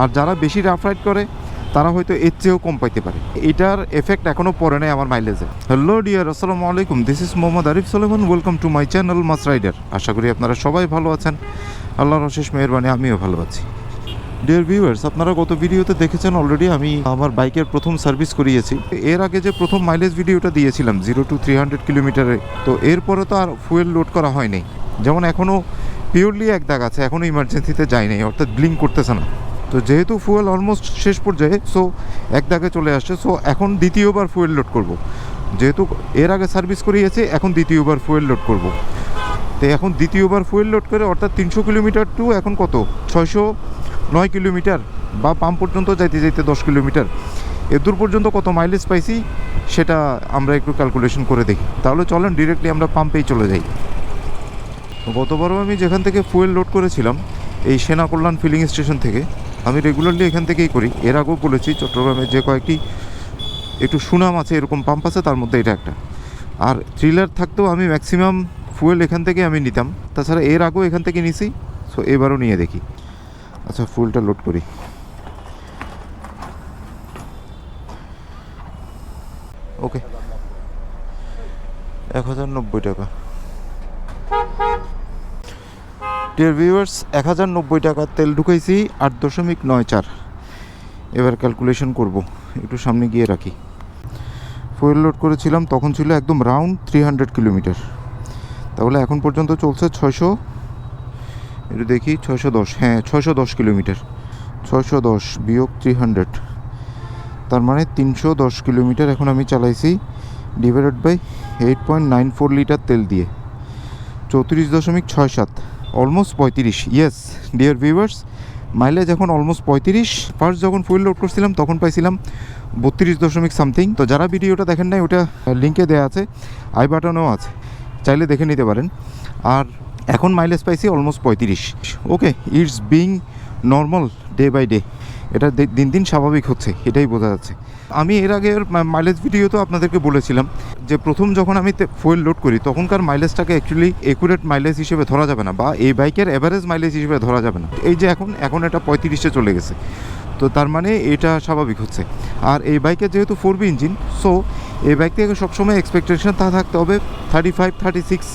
আর যারা বেশি rough ride করে, তারা হয়তো এর চেয়েও কম পাইতে পারে। এটার এফেক্ট এখনও পড়ে নাই আমার মাইলেজে হ্যালো ডিয়ার আসসালামু আলাইকুম। This is Mohammad Arif Saleman. Welcome to my channel mass rider আশা করি আপনারা সবাই ভালো আছেন। আল্লাহর অশেষ মেহরবানি, আমিও ভালো আছি। ডিয়ার ভিউয়ার্স আপনারা গত ভিডিওতে দেখেছেন অলরেডি আমি আমার বাইকের প্রথম সার্ভিস করিয়েছি। এর আগে যে প্রথম মাইলেজ ভিডিওটা দিয়েছিলাম জিরো টু থ্রি হান্ড্রেড কিলোমিটারে তো এরপরে তো আর ফুয়েল লোড করা হয়নি। যেমন এখনও পিওরলি এক দাগ আছে এখনও ইমার্জেন্সিতে যায়নি, অর্থাৎ ব্লিঙ্ক করতেছে না। তো যেহেতু ফুয়েল অলমোস্ট শেষ পর্যায়ে সো এক দাগে চলে আসছে সো এখন দ্বিতীয়বার ফুয়েল লোড করব। যেহেতু এর আগে সার্ভিস করিয়েছি, এখন দ্বিতীয়বার ফুয়েল লোড করব। তো এখন দ্বিতীয়বার ফুয়েল লোড করে, অর্থাৎ তিনশো কিলোমিটার টু এখন কত? ছয়শো নয় কিলোমিটার বা পাম্প পর্যন্ত যাইতে যাইতে দশ কিলোমিটার। এদূর পর্যন্ত কত মাইলেজ পাইছি, সেটা আমরা একটু ক্যালকুলেশন করে দেখি। তাহলে চলেন ডিরেক্টলি আমরা পাম্পেই চলে যাই। গতবারও আমি যেখান থেকে ফুয়েল লোড করেছিলাম, এই সেনা কল্যাণ ফিলিং স্টেশন থেকে আমি রেগুলারলি এখান থেকেই করি। এর আগেও বলেছি, চট্টগ্রামে যে কয়েকটি একটু সুনাম আছে, এরকম পাম্প আছে, তার মধ্যে এটা একটা। আর থ্রিলার থাকতেও আমি ম্যাক্সিমাম ফুয়েল এখান থেকে আমি নিতাম। তাছাড়া এর আগেও এখান থেকে নিছি সো এবারও নিয়ে দেখি। আচ্ছা ফুলটা লোড করি। ওকে এক হাজার নব্বই টাকা। ডিয়ার ভিউয়ার্স এক হাজার নব্বই টাকার তেল ঢুকাইছি, আট দশমিক নয় চার। এবার ক্যালকুলেশন করব, একটু সামনে গিয়ে রাখি। ফুয়েল লোড করেছিলাম, তখন ছিল একদম রাউন্ড থ্রি হান্ড্রেড কিলোমিটার তাহলে এখন পর্যন্ত চলছে ছয়শো, একটু দেখি, ছয়শো দশ হ্যাঁ ছয়শো দশ কিলোমিটার ছয়শো দশ বিয়োগ থ্রি হান্ড্রেড তার মানে তিনশো দশ কিলোমিটার এখন আমি চালাইছি divided by eight point nine four litre তেল দিয়ে। চৌত্রিশ দশমিক ছয় সাত। অলমোস্ট পঁয়ত্রিশ ইয়েস ডিয়ার ভিউয়ার্স মাইলেজ এখন অলমোস্ট পঁয়ত্রিশ। ফার্স্ট যখন ফুয়েল লোড করছিলাম, তখন পাইছিলাম বত্রিশ দশমিক সামথিং তো যারা ভিডিওটা দেখেন নাই, ওটা লিঙ্কে দেওয়া আছে আই বাটনও আছে, চাইলে দেখে নিতে পারেন। আর এখন মাইলেজ পাইছি অলমোস্ট পঁয়ত্রিশ। Okay it's being normal day by day এটা দিন দিন স্বাভাবিক হচ্ছে, এটাই বোঝা যাচ্ছে। আমি এর আগের মাইলেজ ভিডিও তো আপনাদেরকে বলেছিলাম যে প্রথম যখন আমি ফুয়েল লোড করি, তখনকার মাইলেজটাকে অ্যাকচুয়ালি একুরেট মাইলেজ হিসেবে ধরা যাবে না বা এই বাইকের অ্যাভারেজ মাইলেজ হিসেবে ধরা যাবে না। এই যে এখন এখন এটা পঁয়ত্রিশে চলে গেছে। তো তার মানে এটা স্বাভাবিক হচ্ছে। আর এই বাইকের যেহেতু ফোর বি ইঞ্জিন সো এই বাইক থেকে সবসময় এক্সপেকটেশন তা থাকতে হবে থার্টি ফাইভ থার্টি সিক্স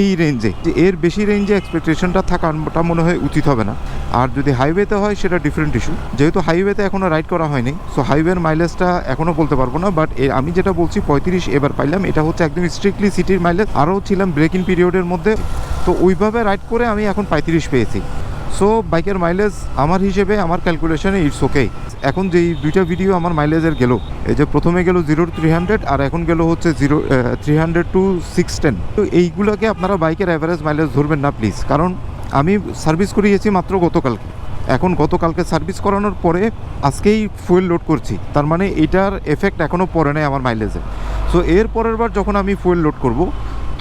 এই রেঞ্জে যে এর বেশি রেঞ্জে এক্সপেকটেশনটা থাকাটা মনে হয় উচিত হবে না। আর যদি হাইওয়েতে হয়, সেটা ডিফারেন্ট ইস্যু যেহেতু হাইওয়েতে এখনও রাইড করা হয়নি সো হাইওয়ের মাইলেজটা এখনও বলতে পারব না বাট আমি যেটা বলছি, পঁয়ত্রিশ এবার পাইলাম, এটা হচ্ছে একদম স্ট্রিক্টলি সিটির মাইলেজ আরও ছিলাম ব্রেক ইন পিরিয়ডের মধ্যে, তো ওইভাবে রাইড করে আমি এখন পঁয়ত্রিশ পেয়েছি। সো বাইকের মাইলেজ আমার হিসেবে, আমার ক্যালকুলেশনে ইটস ওকে এখন যেই দুইটা ভিডিও আমার মাইলেজের গেল, এই যে প্রথমে গেল জিরো থ্রি হান্ড্রেড আর এখন গেল হচ্ছে zero three hundred two six ten তো এইগুলোকে আপনারা বাইকের অ্যাভারেজ মাইলেজ ধরবেন না প্লিজ কারণ আমি সার্ভিস করিয়েছি মাত্র গতকালকে। এখন গতকালকে সার্ভিস করানোর পরে আজকেই ফুয়েল লোড করছি। তার মানে এটার এফেক্ট এখনও পড়ে নাই আমার মাইলেজে সো এর পরের বার যখন আমি ফুয়েল লোড করব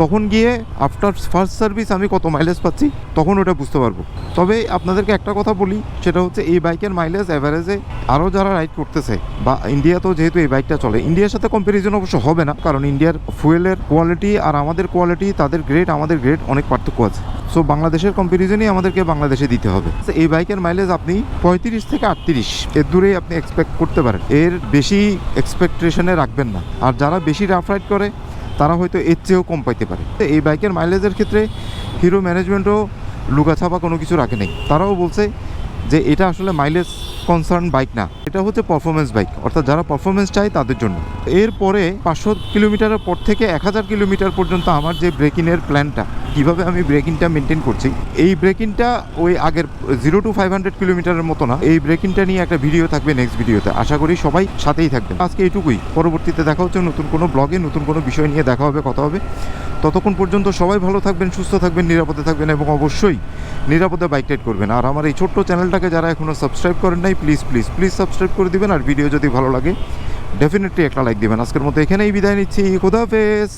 তখন গিয়ে আফটার ফার্স্ট সার্ভিস আমি কত মাইলেজ পাচ্ছি, তখন ওটা বুঝতে পারব। তবে আপনাদেরকে একটা কথা বলি, সেটা হচ্ছে এই বাইকের মাইলেজ অ্যাভারেজে আরও যারা রাইড করতেছে, বা ইন্ডিয়াতেও যেহেতু এই বাইকটা চলে ইন্ডিয়ার সাথে কম্প্যারিজন অবশ্য হবে না, কারণ ইন্ডিয়ার ফুয়েলের কোয়ালিটি আর আমাদের কোয়ালিটি তাদের গ্রেড আমাদের গ্রেড অনেক পার্থক্য আছে। সো বাংলাদেশের কম্প্যারিজনই আমাদেরকে বাংলাদেশে দিতে হবে। এই বাইকের মাইলেজ আপনি পঁয়ত্রিশ থেকে আটত্রিশ, এর দূরেই আপনি এক্সপেক্ট করতে পারেন। এর বেশি এক্সপেকটেশনে রাখবেন না। আর যারা বেশি রাফ রাইড করে তারা হয়তো এর চেয়েও কম পাইতে পারে। এই বাইকের মাইলেজের ক্ষেত্রে হিরো ম্যানেজমেন্টও লুকাছাপা কোনো কিছু রাখে নেই। তারাও বলছে যে এটা আসলে মাইলেজ কনসার্ন বাইক না। এটা হচ্ছে পারফরমেন্স বাইক অর্থাৎ যারা পারফরমেন্স চায় তাদের জন্য। এরপরে পাঁচশো কিলোমিটারের পর থেকে এক হাজার কিলোমিটার পর্যন্ত আমার যে ব্রেকিংয়ের প্ল্যানটা কীভাবে আমি ব্রেকিংটা মেনটেন করছি, এই ব্রেকিংটা ওই আগের জিরো টু ফাইভ হান্ড্রেড কিলোমিটারের মতো না, এই ব্রেকিংটা নিয়ে একটা ভিডিও থাকবে নেক্সট ভিডিওতে আশা করি সবাই সাথেই থাকবে আজকে এইটুকুই। পরবর্তীতে দেখা হচ্ছে নতুন কোনো ব্লগে নতুন কোনো বিষয় নিয়ে দেখা হবে, কথা হবে। ততক্ষণ পর্যন্ত সবাই ভালো থাকবেন, সুস্থ থাকবেন, নিরাপদে থাকবেন এবং অবশ্যই নিরাপদে বাইক রাইড করবেন। আর আমার এই ছোট্ট চ্যানেলটাকে যারা এখনও সাবস্ক্রাইব করেন নাই প্লিজ প্লিজ প্লিজ সাবস্ক্রাইব করে দিবেন আর ভিডিও যদি ভালো লাগে ডেফিনেটলি একটা লাইক দিবেন। আজকের মতো এখানেই বিদায় নিচ্ছি। খুদাফেজ